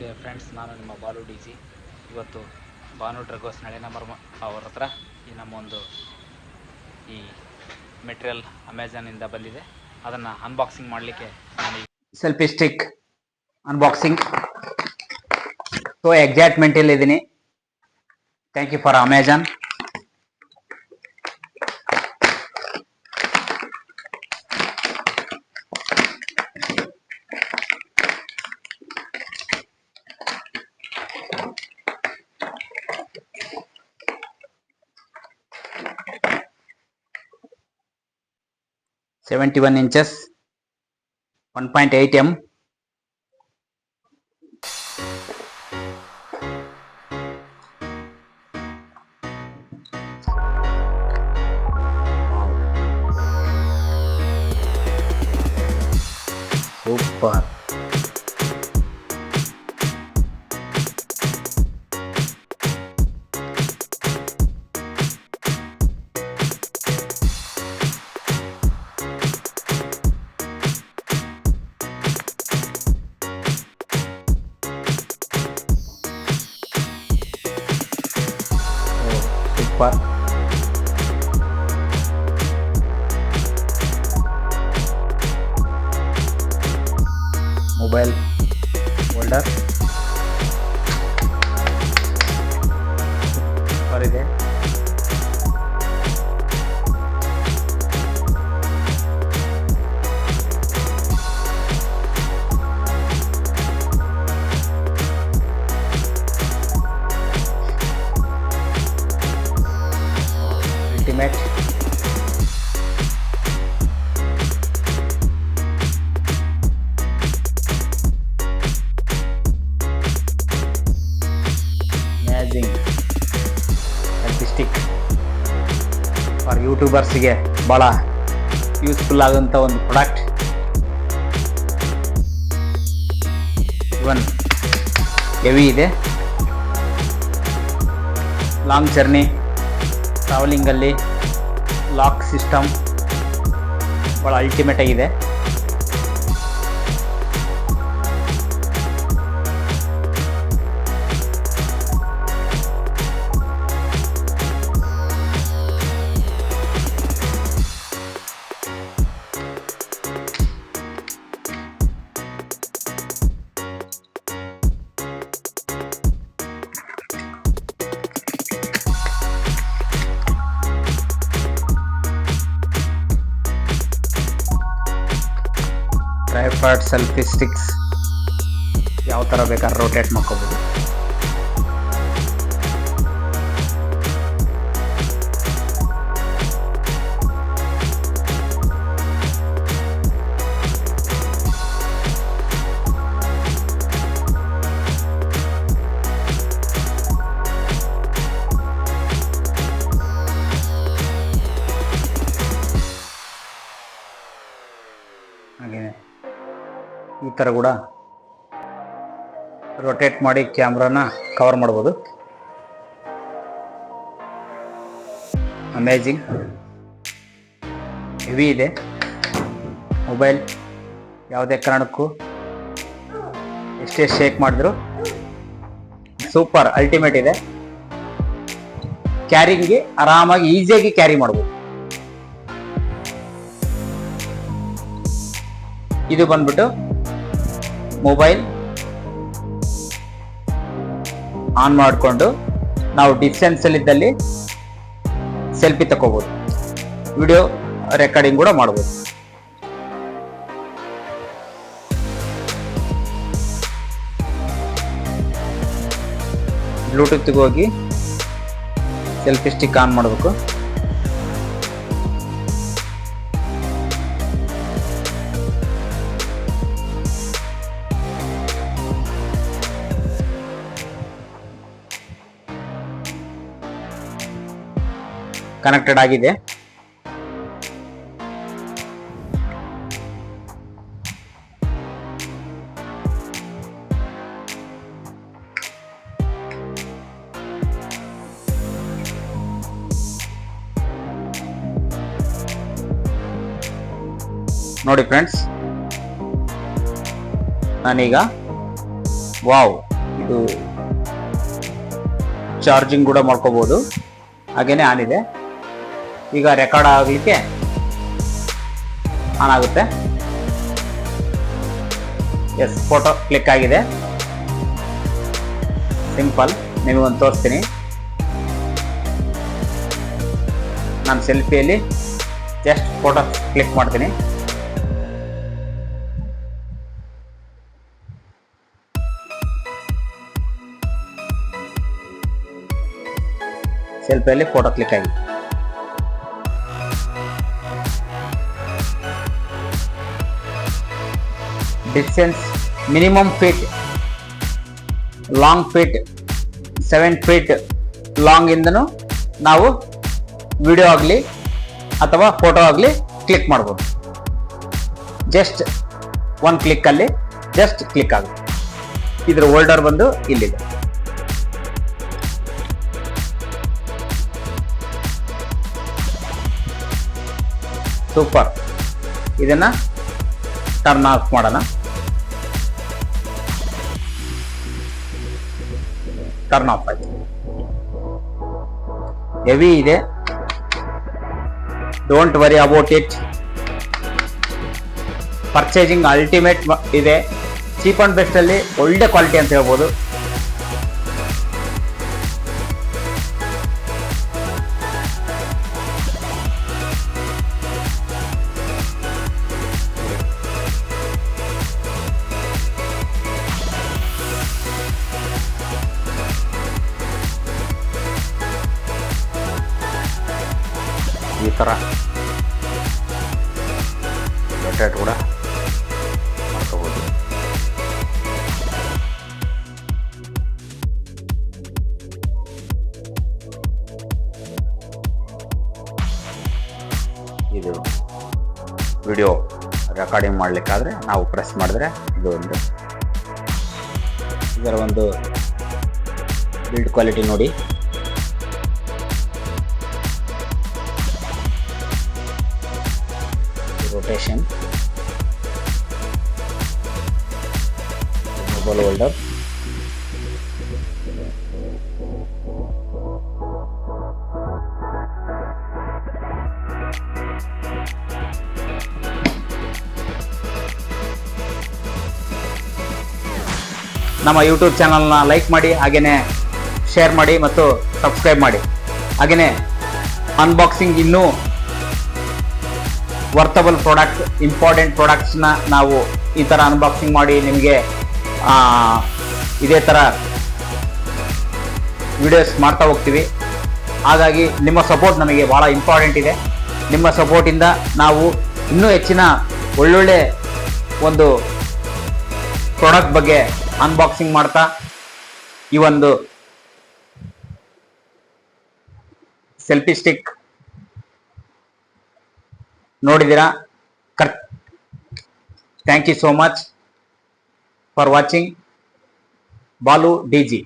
Dear friends ನಾನು ನಿಮ್ಮ Balu D G. ಇವತ್ತು ಬಾನು ಡ್ರಗೋಸ್ ನಳೆ ನಂಬರ್ ಅವ್ರ ಹತ್ರ ಈ ನಮ್ಮ ಒಂದು ಈ ಮೆಟೀರಿಯಲ್ ಅಮೆಝಾನಿಂದ ಬಂದಿದೆ. ಅದನ್ನು ಅನ್ಬಾಕ್ಸಿಂಗ್ ಮಾಡಲಿಕ್ಕೆ ನಾನು ಸೆಲ್ಫಿ ಸ್ಟಿಕ್ ಅನ್ಬಾಕ್ಸಿಂಗ್ ಸೊ ಎಕ್ಸೈಟ್ಮೆಂಟಲ್ಲಿ ಇದ್ದೀನಿ thank you for Amazon 71 inches 1.8 m super eight M super super mobile ಯೂಟ್ಯೂಬರ್ಸ್ಗೆ ಭಾಳ ಯೂಸ್ಫುಲ್ ಆಗೋಂಥ ಒಂದು ಪ್ರಾಡಕ್ಟ್ ಇವನ್ ಹೆವಿ ಇದೆ. ಲಾಂಗ್ ಜರ್ನಿ ಟ್ರಾವೆಲಿಂಗಲ್ಲಿ ಲಾಕ್ ಸಿಸ್ಟಮ್ ಭಾಳ ಅಲ್ಟಿಮೇಟ್ ಆಗಿದೆ ಟ್ರೈಫಾಯ್ಡ್ ಸೆಲ್ಫಿ ಸ್ಟಿಕ್ಸ್ ಯಾವ ಥರ ಬೇಕಾದ್ರೆ ರೋಟೇಟ್ ಮಾಡ್ಕೋಬೋದು. ಥರ ಕೂಡ ರೊಟೇಟ್ ಮಾಡಿ ಕ್ಯಾಮ್ರಾನ ಕವರ್ ಮಾಡ್ಬೋದು. ಅಮೇಜಿಂಗ್ ಹೆವಿ ಇದೆ. ಮೊಬೈಲ್ ಯಾವುದೇ ಕಾರಣಕ್ಕೂ ಎಷ್ಟೇ ಶೇಕ್ ಮಾಡಿದ್ರು ಸೂಪರ್ ಅಲ್ಟಿಮೇಟ್ ಇದೆ. ಕ್ಯಾರಿಂಗ್ಗೆ ಆರಾಮಾಗಿ ಈಸಿಯಾಗಿ ಕ್ಯಾರಿ ಮಾಡ್ಬೋದು. ಇದು ಬಂದ್ಬಿಟ್ಟು ಮೊಬೈಲ್ ಆನ್ ಮಾಡಿಕೊಂಡು ನಾವು ಡಿಸ್ಟೆನ್ಸ್ ಇದ್ದಲ್ಲಿ ಸೆಲ್ಫಿ ತಗೋಬಹುದು ವಿಡಿಯೋ ರೆಕಾರ್ಡಿಂಗ್ ಕೂಡ ಮಾಡ್ಬೋದು. ಬ್ಲೂಟೂತ್ಗೆ ಹೋಗಿ ಸೆಲ್ಫಿ ಸ್ಟಿಕ್ ಆನ್ ಮಾಡಬೇಕು. ಕನೆಕ್ಟೆಡ್ ಆಗಿದೆ. ನೋಡಿ ಫ್ರೆಂಡ್ಸ್ ನಾನೀಗ ವಾವ್ ಇದು ಚಾರ್ಜಿಂಗ್ ಕೂಡ ಮಾಡ್ಕೋಬಹುದು ಹಾಗೇನೆ ಆನ್ ಇದೆ. ಈಗ ರೆಕಾರ್ಡ್ ಆಗಲಿಕ್ಕೆ ಆನ್ ಆಗುತ್ತೆ. ಎಸ್ ಫೋಟೋ ಕ್ಲಿಕ್ ಆಗಿದೆ. ಸಿಂಪಲ್ ನಿಮಗೊಂದು ತೋರಿಸ್ತೀನಿ. ನಾನು ಸೆಲ್ಫಿಯಲ್ಲಿ ಜಸ್ಟ್ ಫೋಟೋ ಕ್ಲಿಕ್ ಮಾಡ್ತೀನಿ. ಸೆಲ್ಫಿಯಲ್ಲಿ ಫೋಟೋ ಕ್ಲಿಕ್ ಆಗಿದೆ. Distance minimum feet long feet seven feet long ಇಂದನು ನಾವು ವಿಡಿಯೋ ಆಗಲಿ ಅಥವಾ ಫೋಟೋ ಆಗಲಿ ಕ್ಲಿಕ್ ಮಾಡ್ಬೋದು. ಜಸ್ಟ್ ಒನ್ ಕ್ಲಿಕ್ಕಲ್ಲಿ ಜಸ್ಟ್ ಕ್ಲಿಕ್ ಆಗುತ್ತೆ. ಇದ್ರ ಹೋಲ್ಡರ್ ಬಂದು ಇಲ್ಲಿದೆ. ಸೂಪರ್ ಇದನ್ನ ಟರ್ನ್ ಆಫ್ ಮಾಡೋಣ. ಟರ್ನ್ ಆಫ್ ಆಯ್ತು. ಹೆವಿ ಇದೆ. Don't worry about it purchasing ultimate ಇದೆ. ಚೀಪ್ ಅಂಡ್ ಬೆಸ್ಟ್ ಅಲ್ಲಿ ಒಳ್ಳೆ ಕ್ವಾಲಿಟಿ ಅಂತ ಹೇಳ್ಬೋದು. ಥರ ರೊಟೇಟ್ ಕೂಡ ಮಾಡ್ಕೋಬೋದು. ಇದು ವಿಡಿಯೋ ರೆಕಾರ್ಡಿಂಗ್ ಮಾಡಲಿಕ್ಕಾದ್ರೆ ನಾವು ಪ್ರೆಸ್ ಮಾಡಿದ್ರೆ ಇದು ಒಂದು ಇದರ ಒಂದು ಬಿಲ್ಡ್ ಕ್ವಾಲಿಟಿ ನೋಡಿ. Rotation mobile holder ನಮ್ಮ ಯೂಟ್ಯೂಬ್ ಚಾನಲ್ನ ಲೈಕ್ ಮಾಡಿ ಹಾಗೆಯೇ ಶೇರ್ ಮಾಡಿ ಮತ್ತು ಸಬ್ಸ್ಕ್ರೈಬ್ ಮಾಡಿ. ಹಾಗೆಯೇ ಅನ್ಬಾಕ್ಸಿಂಗ್ ಇನ್ನೂ ವರ್ತಬಲ್ ಪ್ರಾಡಕ್ಟ್ ಇಂಪಾರ್ಟೆಂಟ್ ಪ್ರಾಡಕ್ಟ್ಸ್ನ ನಾವು ಈ ಥರ ಅನ್ಬಾಕ್ಸಿಂಗ್ ಮಾಡಿ ನಿಮಗೆ ಇದೇ ಥರ ವಿಡಿಯೋಸ್ ಮಾಡ್ತಾ ಹೋಗ್ತೀವಿ. ಹಾಗಾಗಿ ನಿಮ್ಮ ಸಪೋರ್ಟ್ ನಮಗೆ ಭಾಳ ಇಂಪಾರ್ಟೆಂಟ್ ಇದೆ. ನಿಮ್ಮ ಸಪೋರ್ಟಿಂದ ನಾವು ಇನ್ನೂ ಹೆಚ್ಚಿನ ಒಳ್ಳೊಳ್ಳೆ ಒಂದು ಪ್ರಾಡಕ್ಟ್ ಬಗ್ಗೆ ಅನ್ಬಾಕ್ಸಿಂಗ್ ಮಾಡ್ತಾ ಈ ಒಂದು ಸೆಲ್ಫಿ ಸ್ಟಿಕ್ ನೋಡಿದ್ದೀರಾ? ಕರ್ thank you so much for watching Balu D G.